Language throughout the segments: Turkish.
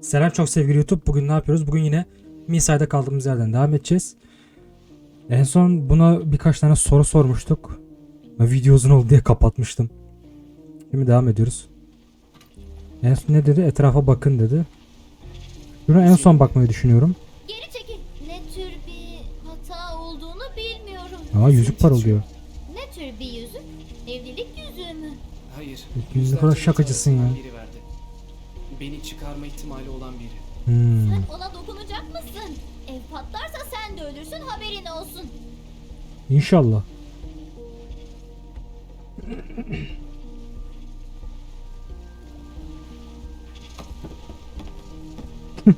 Selam çok sevgili YouTube. Bugün ne yapıyoruz? Bugün yine Misa'da kaldığımız yerden devam edeceğiz. En son buna birkaç tane soru sormuştuk. Ve Video uzun oldu diye kapatmıştım. Şimdi devam ediyoruz. En son ne dedi? Etrafa bakın dedi. Şuna en son bakmayı düşünüyorum. Geri çekil. Ne tür bir hata olduğunu bilmiyorum. Aa yüzük parıldıyor. Ne tür bir yüzük? Evlilik yüzüğü mü? Hayır. Yüzü ne kadar şakacısın ya. Biri verdi. Beni çıkarma ihtimali olan biri. Hmm. Sen ona dokunacak mısın? Ev patlarsa sen de ölürsün haberin olsun. İnşallah.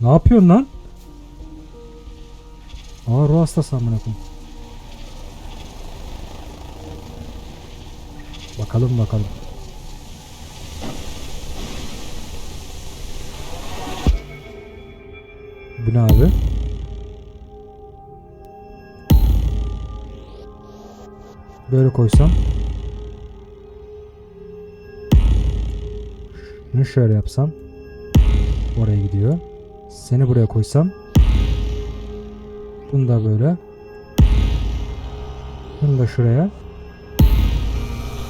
ne yapıyorsun lan? Aa ruh hastası amına koyayım. Bakalım bakalım. Bu ne abi? Böyle koysam. Şunu şöyle yapsam. Oraya gidiyor. Seni buraya koysam. Bunu da böyle. Bunu da şuraya.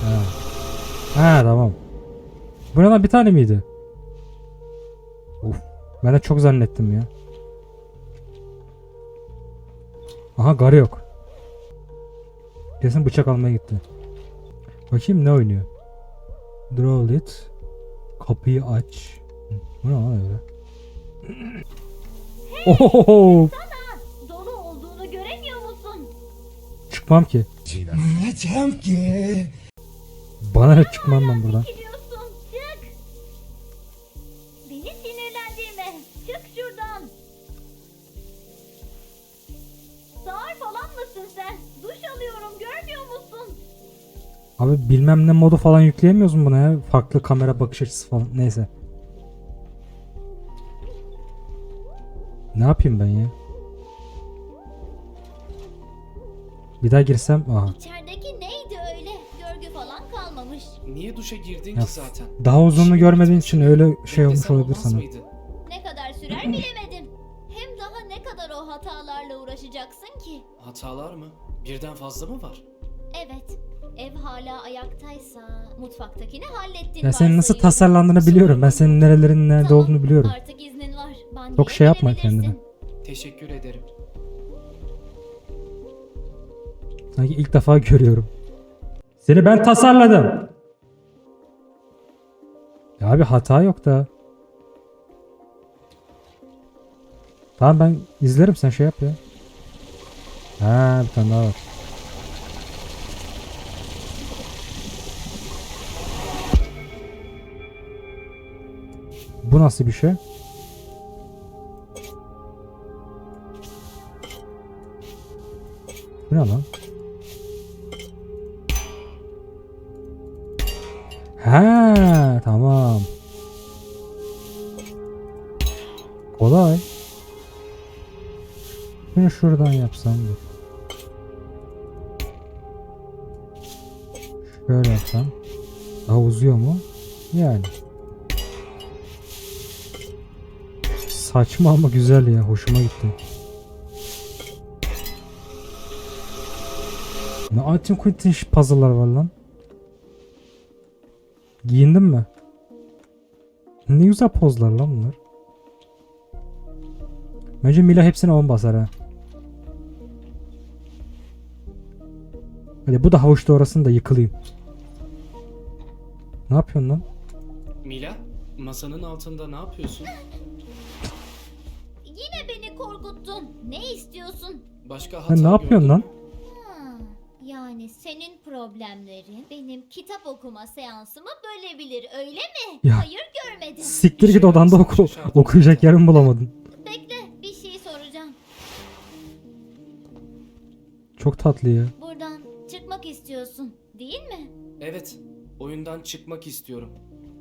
Ha. Ha tamam. Bu ne lan bir tane miydi? Of. Ben de çok zannettim ya. Aha garı yok. Kesin bıçak almaya gitti. Bakayım ne oynuyor. Draw it. Kapıyı aç. Bu ne lan öyle? Ohoho! Dolu olduğunu göremiyor musun? Çıkmam ki. Anlayacağım ki. Bana ne çıkmam ben buradan. Abi bilmem ne modu falan yükleyemiyoruz mu buna ya? Farklı kamera bakış açısı falan. Neyse. Ne yapayım ben ya? Bir daha girsem aha. İçerideki neydi öyle? Görgü falan kalmamış. Niye duşa girdin Ya, ki zaten? Daha uzununu görmediğin için öyle şey olmuş olabilir olmaz sana. mıydı? Ne kadar sürer bilemedim. Hem daha ne kadar o hatalarla uğraşacaksın ki? Hatalar mı? Birden fazla mı var? Evet. Ev hala ayaktaysa mutfaktakini hallettin Ben senin nasıl varsayıyorum. tasarlandığını biliyorum. Ben senin nerelerin nerede Tamam, olduğunu biliyorum. Artık iznin var. Banyoya Çok şey yapma kendine. Teşekkür ederim. Sanki ilk defa görüyorum. Seni ben tasarladım. Ya abi hata yok da. Tamam ben izlerim sen şey yap ya. Ha bir tane daha var. Bu nasıl bir şey? Bu ne lan? Ha tamam. Kolay. Şunu şuradan yapsam dur. Şöyle yapsam. Daha uzuyor mu? Yani. Saçma ama güzel ya. Hoşuma gitti. Ne Atim Quentin puzzle'lar var lan. Giyindin mi? Ne güzel pozlar lan bunlar. Bence Mila hepsine 10 basar ha. Hadi bu da havuçta orasını da yıkılayım. Ne yapıyorsun lan? Mila, masanın altında ne yapıyorsun? Yine beni korkuttun. Ne istiyorsun? Başka hata Sen ne yapıyorsun lan? Ha, yani senin problemlerin benim kitap okuma seansımı bölebilir öyle mi? Ya. Hayır görmedim. Siktir git odanda oku. Okuyacak yerim bulamadın. Bekle bir şey soracağım. Çok tatlı ya. Buradan çıkmak istiyorsun değil mi? Evet, oyundan çıkmak istiyorum.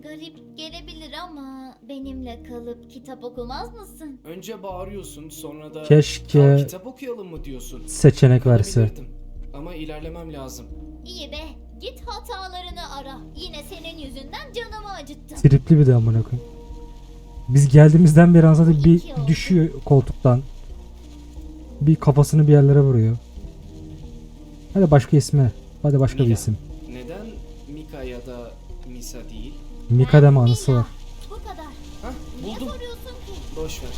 Garip gelebilir ama benimle kalıp kitap okumaz mısın? Önce bağırıyorsun, sonra da Keşke "Kal kitap okuyalım mı diyorsun. seçenek verse. Kalabilirdim. Ama ilerlemem lazım. İyi be git hatalarını ara. Yine senin yüzünden canımı acıttı. Tripli bir de amına koyayım. Biz geldiğimizden beri anasını bir düşüyor koltuktan. Bir kafasını bir yerlere vuruyor. Hadi başka ismi. Hadi başka bir Mila. isim. Neden Mika ya da Misa değil? Mika deme anısı var. Bu kadar. Hah Niye buldum. soruyorsun ki? Boş ver.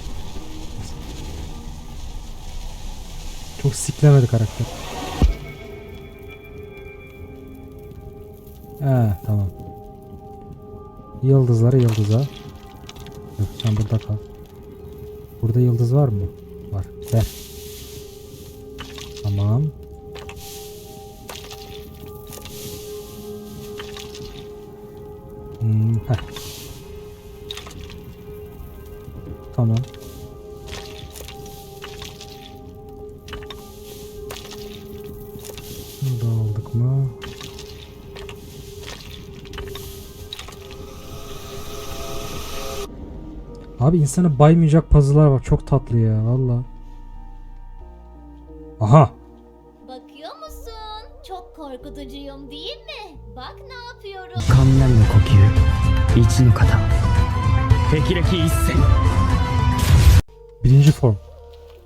Çok siklemedi karakter. He tamam. Yıldızları yıldıza. Yok sen burada kal. Burada yıldız var mı? Var. Ver. Tamam. Abi insanı baymayacak puzzle'lar var. Çok tatlı ya valla. Aha. Bakıyor musun? Çok korkutucuyum değil mi? Bak ne yapıyorum. 雷の呼吸一の型霹靂一閃 Birinci form.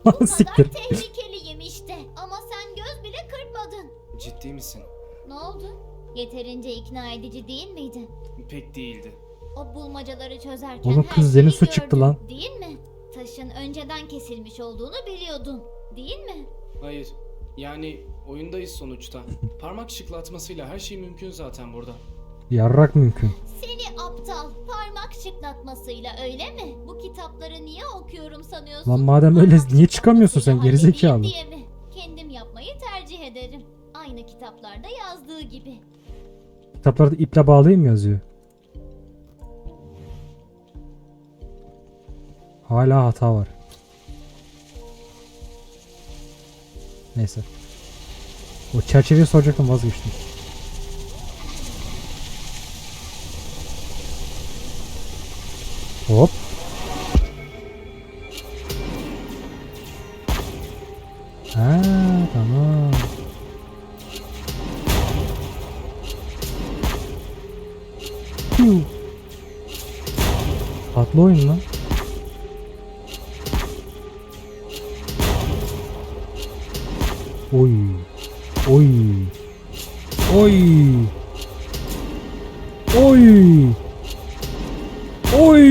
Bu kadar Siktir. tehlikeliyim işte. Ama sen göz bile kırpmadın. Ciddi misin? Ne oldu? Yeterince ikna edici değil miydi? Pek değildi. O bulmacaları çözerken Oğlum her kız şeyi deniz su çıktı gördün, lan. Değil mi? Taşın önceden kesilmiş olduğunu biliyordun. Değil mi? Hayır. Yani oyundayız sonuçta. Parmak şıklatmasıyla her şey mümkün zaten burada. Yarrak mümkün. Seni aptal. Parmak şıklatmasıyla öyle mi? Bu kitapları niye okuyorum sanıyorsun? Lan madem öyle Parmak niye çıkamıyorsun sen şıklatmasıyla gerizekalı? halledeyim diye mi? Kendim yapmayı tercih ederim. Aynı kitaplarda yazdığı gibi. Kitaplarda iple bağlayayım mı yazıyor? Hala hata var. Neyse. O çerçeveyi soracaktım vazgeçtim. Hop. Ha tamam. Piu. Tatlı oyun lan. Oy. Oy. Oy. Oy. Oy.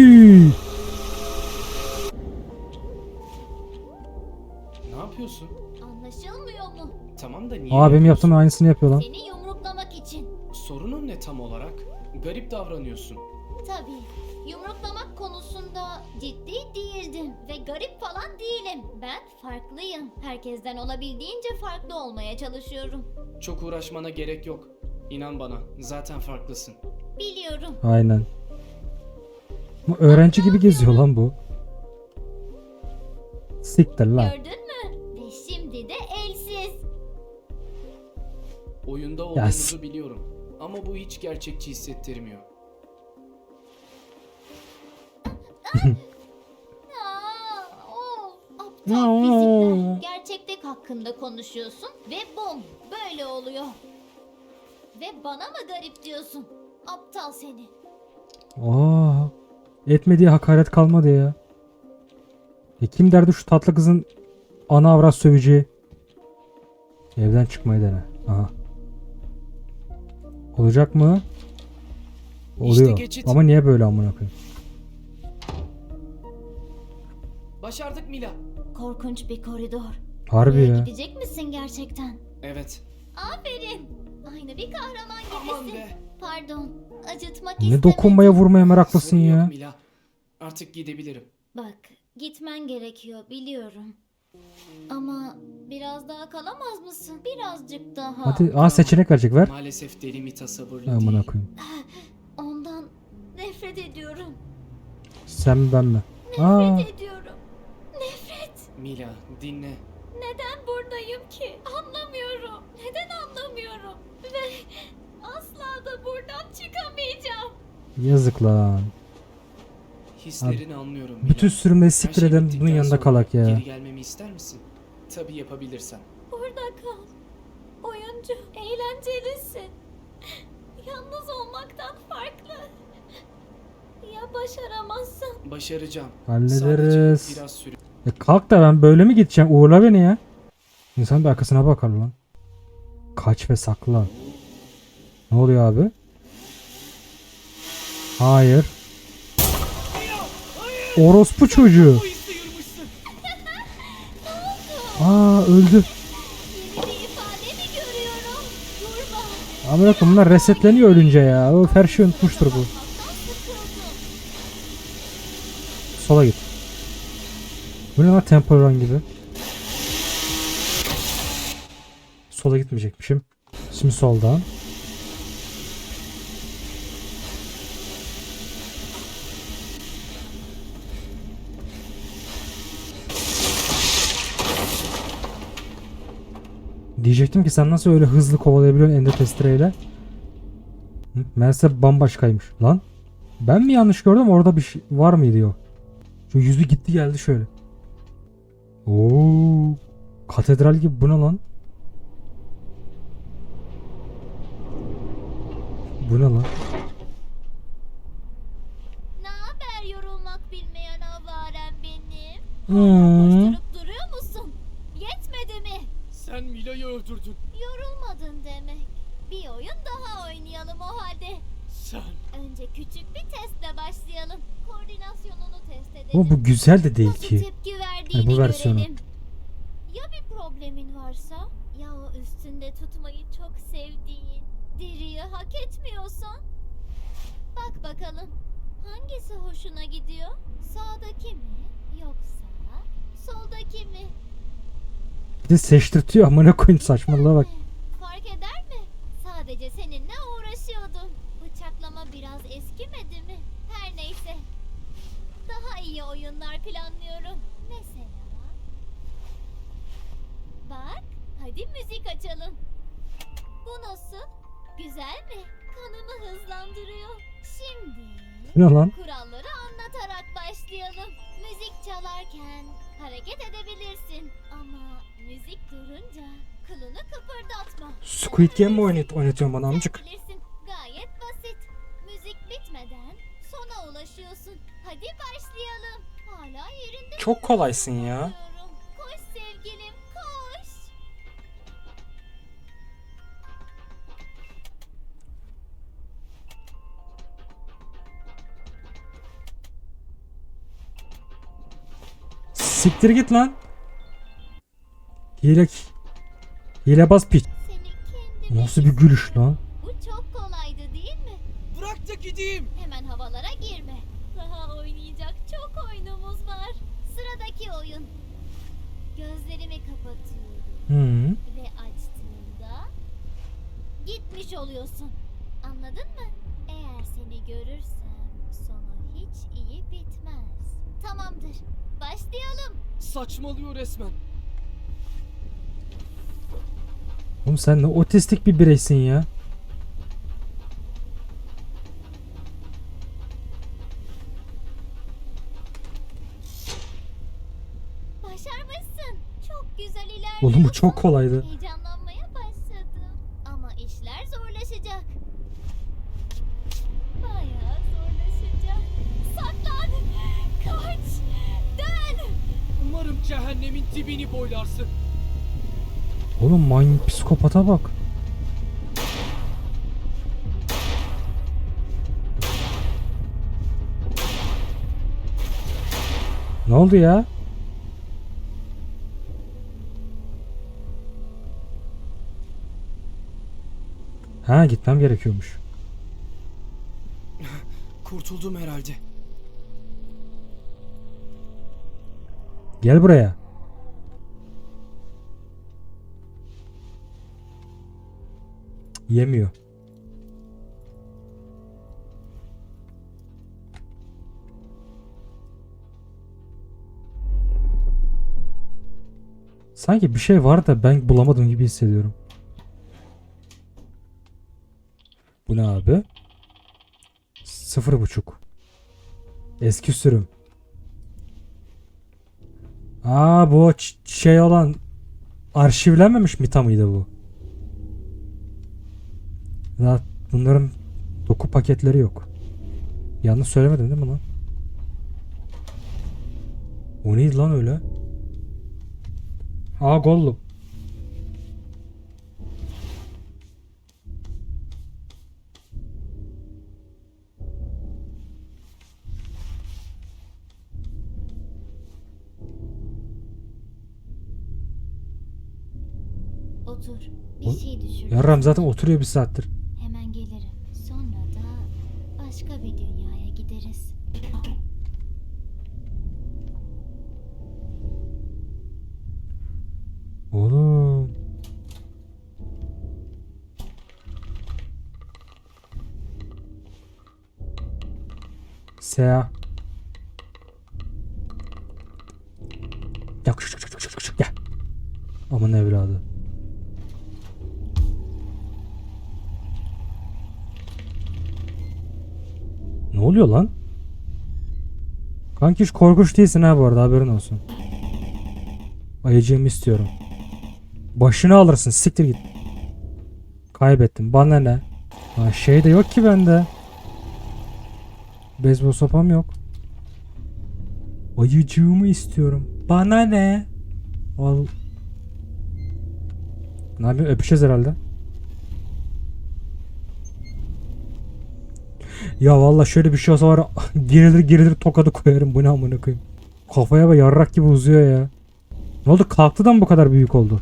Ne yapıyorsun? Anlaşılmıyor mu? Tamam da niye? Aa benim yapıyorsun? yaptığım aynısını yapıyor lan. Seni yumruklamak için. Sorunun ne tam olarak? Garip davranıyorsun. Tabii. Yumruklamak konusunda ciddi ve garip falan değilim. Ben farklıyım. Herkesten olabildiğince farklı olmaya çalışıyorum. Çok uğraşmana gerek yok. İnan bana, zaten farklısın. Biliyorum. Aynen. Bu öğrenci gibi geziyor lan bu. Siktir lan. Gördün mü? Ve şimdi de elsiz. Oyunda s- biliyorum. Ama bu hiç gerçekçi hissettirmiyor. Aptal fizikler. Gerçeklik hakkında konuşuyorsun ve bom böyle oluyor. Ve bana mı garip diyorsun? Aptal seni. Aa, etmediği hakaret kalmadı ya. E kim derdi şu tatlı kızın ana avrat söveceği? Evden çıkmayı dene. Aha. Olacak mı? İşte Oluyor. geçit. Ama niye böyle amına koyayım? Başardık Mila. Korkunç bir koridor. Harbi ya. gidecek misin gerçekten? Evet. Aferin. Aynı bir kahraman Aman gibisin. be. Pardon. Acıtmak Ne istemedim. dokunmaya vurmaya meraklısın Sorun ya. yok Mila. Artık gidebilirim. Bak, gitmen gerekiyor biliyorum. Ama biraz daha kalamaz mısın? Birazcık daha. Hadi aa seçenek verecek ver. Maalesef deli Mita sabırlı Amına değil. koyayım. Ondan nefret ediyorum. Sen mi ben mi? Aa, Nefret ediyorum. Mila dinle. Neden buradayım ki? Anlamıyorum. Neden anlamıyorum? Ve asla da buradan çıkamayacağım. yazık lan. Hislerini anlıyorum Mila. Bütün sürümleri siktir şey bittikten bunun yanında sonra kalak ya. Geri gelmemi ister misin? Tabii yapabilirsen. Burada kal. Oyuncu, eğlencelisin. Yalnız olmaktan farklı. Ya başaramazsam? Başaracağım. Hallederiz. Sadece biraz sürüyor. E kalk da ben böyle mi gideceğim? Uğurla beni ya. İnsan bir arkasına bakar lan. Kaç ve saklan. Ne oluyor abi? Hayır. Orospu çocuğu. Aa öldü. Yok bunlar resetleniyor ölünce ya. O her şeyi unutmuştur bu. Sola git. Bu ne lan tempo run gibi. Sola gitmeyecekmişim. Şimdi soldan. Diyecektim ki sen nasıl öyle hızlı kovalayabiliyorsun ende testereyle. Hı, Meğerse bambaşkaymış. Lan ben mi yanlış gördüm orada bir şey var mıydı yok. Şu yüzü gitti geldi şöyle. Oo, katedral gibi bu ne lan? Bu ne lan? Ne haber yorulmak bilmeyen avarem benim? Hmm. Koşturup duruyor musun? Yetmedi mi? Sen Mila'yı öldürdün. Yorulmadın demek. Bir oyun daha oynayalım o halde. Sen. Önce küçük bir testle başlayalım. Koordinasyonunu test edelim. Ama bu güzel de değil Nasıl ki. tepki verdiğini bu versiyonu. görelim. Ya bir problemin varsa? Ya o üstünde tutmayı çok sevdiğin deriyi hak etmiyorsan? Bak bakalım. Hangisi hoşuna gidiyor? Sağdaki mi? Yoksa soldaki mi? Bir de seçtirtiyor amına koyayım saçmalığa bak. Fark eder mi? Sadece seninle uğraşıyordum. Bıçaklama biraz eskimedi mi? Her neyse. Daha iyi oyunlar planlıyorum. Mesela... Bak, hadi müzik açalım. Bu nasıl? Güzel mi? Kanımı hızlandırıyor. Şimdi... Ne lan? Kuralları anlatarak başlayalım. Müzik çalarken hareket edebilirsin. Ama müzik durunca kılını kıpırdatma. Squid Game mi oynat oynatıyorsun bana amcık? bilirsin. Gayet basit. Müzik bitmeden sona ulaşıyorsun. Hadi başlayalım. Hala yerinde Çok kolaysın ya. Koş sevgilim koş. Siktir git lan. Hile Hilebaz piç. Seni kendime Nasıl bir gülüş lan? Gideyim. Hemen havalara girme. Daha oynayacak çok oyunumuz var. Sıradaki oyun. Gözlerimi kapatıyorum Hı. ve açtığımda gitmiş oluyorsun. Anladın mı? Eğer seni görürsem sonu hiç iyi bitmez. Tamamdır. Başlayalım. Saçmalıyor resmen. Oğlum sen ne otistik bir bireysin ya. Başarmışsın. Çok güzel ilerliyorsun. Oğlum bu çok kolaydı. Heyecanlanmaya başladım. Ama işler zorlaşacak. Bayağı zorlaşacak. Saklan! Kaç! Dön! Umarım cehennemin dibini boylarsın. Oğlum manyak psikopata bak. Ne oldu ya? Ha gitmem gerekiyormuş. Kurtuldum herhalde. Gel buraya. Yemiyor. Sanki bir şey var da ben bulamadım gibi hissediyorum. Bu ne abi? Sıfır buçuk. Eski sürüm. Aa bu şey olan arşivlenmemiş Mita mıydı bu? Ya bunların doku paketleri yok. Yanlış söylemedim değil mi lan? O neydi lan öyle? Aa Gollum. Yarram zaten oturuyor bir saattir. Hemen gelirim. Sonra da başka bir dünyaya gideriz. Oğlum. Sea. Gel. Aman evladı. Oluyor lan? Kanki hiç korkunç değilsin ha bu arada haberin olsun. Ayıcığımı istiyorum. Başını alırsın siktir git. Kaybettim. Bana ne? Ha, şey de yok ki bende. Beyzbol sopam yok. Ayıcığımı istiyorum. Bana ne? Al. Ne yapayım? Öpüşeceğiz herhalde. Ya valla şöyle bir şey olsa var gerilir gerilir tokadı koyarım bu ne amına koyayım. Kafaya bak yarrak gibi uzuyor ya. Ne oldu kalktı da mı bu kadar büyük oldu?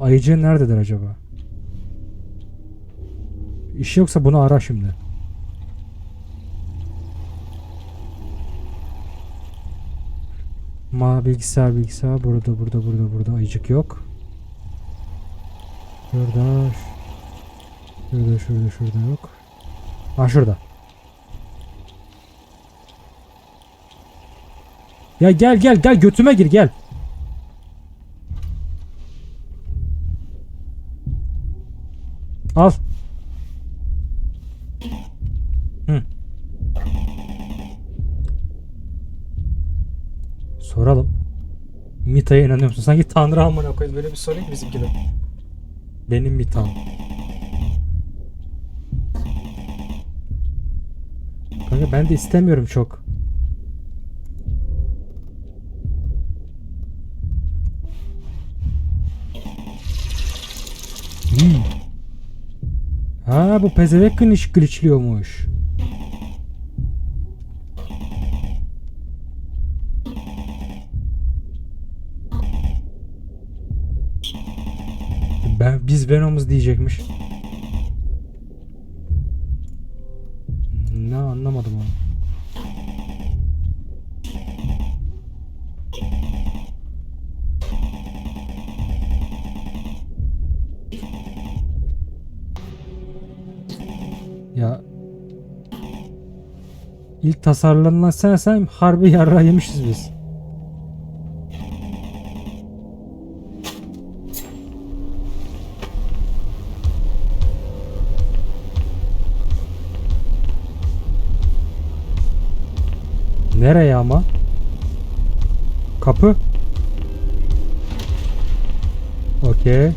Ayıcı nerededir acaba? İşi yoksa bunu ara şimdi. Ma bilgisayar bilgisayar burada burada burada burada ayıcık yok. Şurada şurada şurada şurada yok. Ha şurada. Ya gel gel gel götüme gir gel. Al. Hı. Soralım. Mita'ya inanıyor musun? Sanki Tanrı amına koyayım. Böyle bir sorayım ki bizimkiler. Benim Mita'm. Kanka ben de istemiyorum çok. Hmm. Bu pezevek glitch glitchliyormuş. Ben biz Venom'uz diyecekmiş. Ne anlamadım onu. İlk tasarlanan sen sen harbi yarra yemişiz biz. Nereye ama? Kapı. Okey.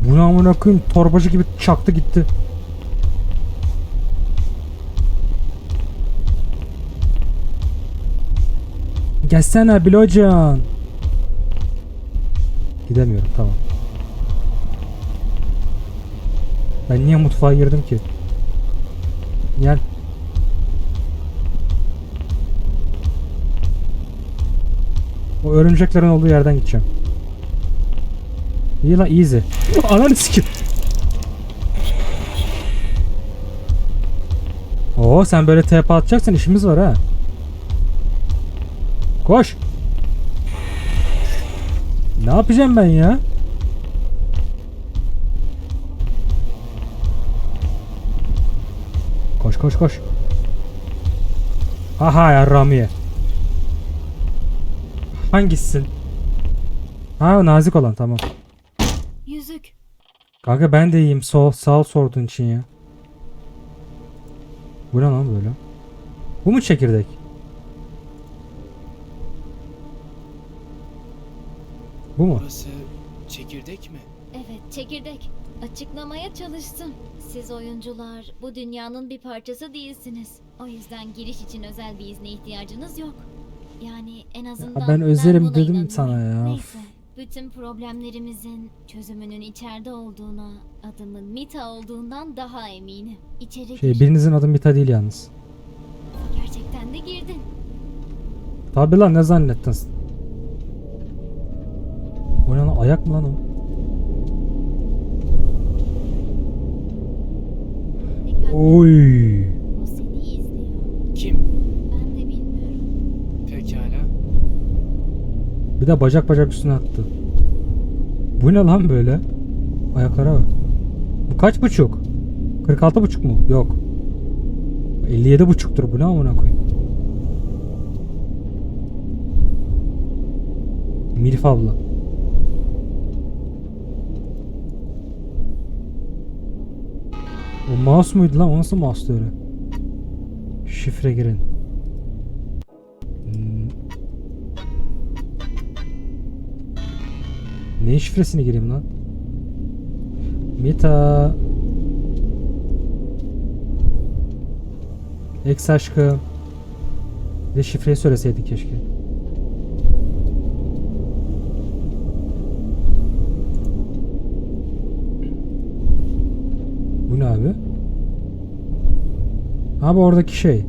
Bu ne amına koyayım torbacı gibi çaktı gitti. Gelsene Bilocan. Gidemiyorum tamam. Ben niye mutfağa girdim ki? Gel. O örümceklerin olduğu yerden gideceğim. İyi lan easy. Ananı sikim. Oo sen böyle TP atacaksan işimiz var ha. Koş. Ne yapacağım ben ya? Koş koş koş. Aha ya Ramiye. Hangisisin? Ha nazik olan tamam. Yüzük. Kanka ben de iyiyim. Sağ, sağ ol sorduğun için ya. Bu ne lan böyle? Bu mu çekirdek? Bu mu? Burası çekirdek mi? Evet. Çekirdek. Açıklamaya çalıştım. Siz oyuncular bu dünyanın bir parçası değilsiniz. O yüzden giriş için özel bir izne ihtiyacınız yok. Yani en azından ben özelim buna dedim inanıyorum. sana ya. Neyse. Bütün problemlerimizin çözümünün içeride olduğuna, adımın Mita olduğundan daha eminim. İçeri Şey gir. birinizin adı Mita değil yalnız. Gerçekten de girdin. Tabi lan ne zannettin? O ne lan ayak mı lan o? Oy. Kim? Ben de bilmiyorum. Pekala. Bir de bacak bacak üstüne attı. Bu ne lan böyle? Ayaklara bak. Bu kaç buçuk? 46 buçuk mu? Yok. 57 buçuktur bu ne amına koyayım. Milf abla. O mouse muydu lan? O nasıl mouse'tu öyle? Şifre girin. Hmm. Ne şifresini gireyim lan? Mita. Ex aşkım. Bir şifreyi söyleseydik keşke. Bu ne abi? Abi oradaki şey.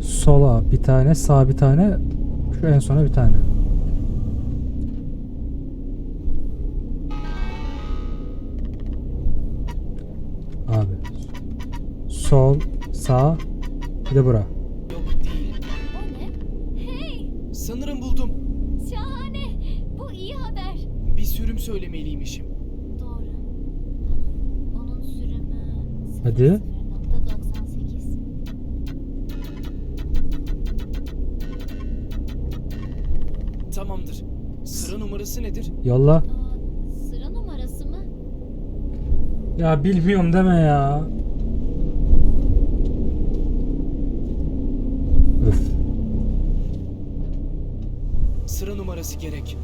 Sola bir tane, sağ bir tane, şu en sona bir tane. Abi. Sol, sağ, bir de bura. Yok değil. O ne? Hey! Sanırım buldum. Şahane! Bu iyi haber. Bir sürüm söylemeliymişim. Doğru. Onun sürümü Hadi. Numarası nedir? Yolla. Sıra numarası mı? Ya bilmiyorum deme ya. Öf. Sıra numarası gerek.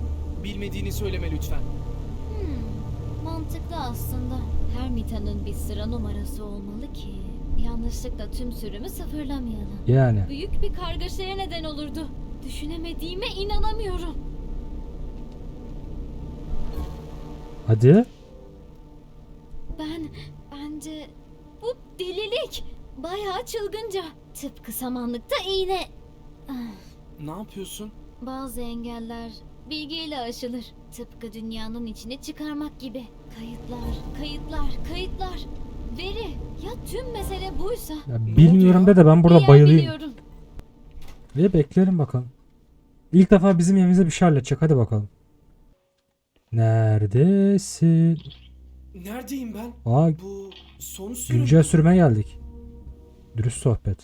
Bilmediğini söyleme lütfen. Hmm, mantıklı aslında. Her mitanın bir sıra numarası olmalı ki yanlışlıkla tüm sürümü sıfırlamayalım. Yani. Büyük bir kargaşaya neden olurdu. Düşünemediğime inanamıyorum. Hadi. Ben, bence bu delilik. Bayağı çılgınca. Tıpkı samanlıkta iğne. Ah, Ne yapıyorsun? Bazı engeller bilgiyle aşılır. Tıpkı dünyanın içine çıkarmak gibi. Kayıtlar, kayıtlar, kayıtlar. Veri. Ya tüm mesele buysa. Ya bilmiyorum de de ben burada yer bayılayım. biliyorum. Ve beklerim bakalım. İlk defa bizim evimize bir şey halledecek. Hadi bakalım. Neredesin? Neredeyim ben? Aa Bu son sürüm. güncel sürüme geldik. Dürüst sohbet.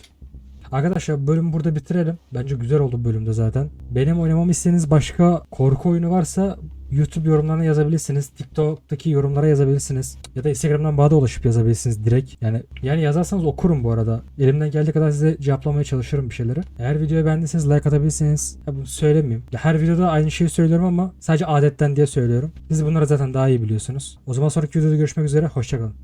Arkadaşlar bölümü burada bitirelim. Bence güzel oldu bölümde zaten. Benim oynamamı istediğiniz başka korku oyunu varsa YouTube yorumlarına yazabilirsiniz. TikTok'taki yorumlara yazabilirsiniz. Ya da Instagram'dan bana da ulaşıp yazabilirsiniz direkt. Yani yani yazarsanız okurum bu arada. Elimden geldiği kadar size cevaplamaya çalışırım bir şeyleri. Eğer videoyu beğendiyseniz like atabilirsiniz. Ya bunu söylemeyeyim. Ya her videoda aynı şeyi söylüyorum ama sadece adetten diye söylüyorum. Siz bunları zaten daha iyi biliyorsunuz. O zaman sonraki videoda görüşmek üzere. Hoşçakalın.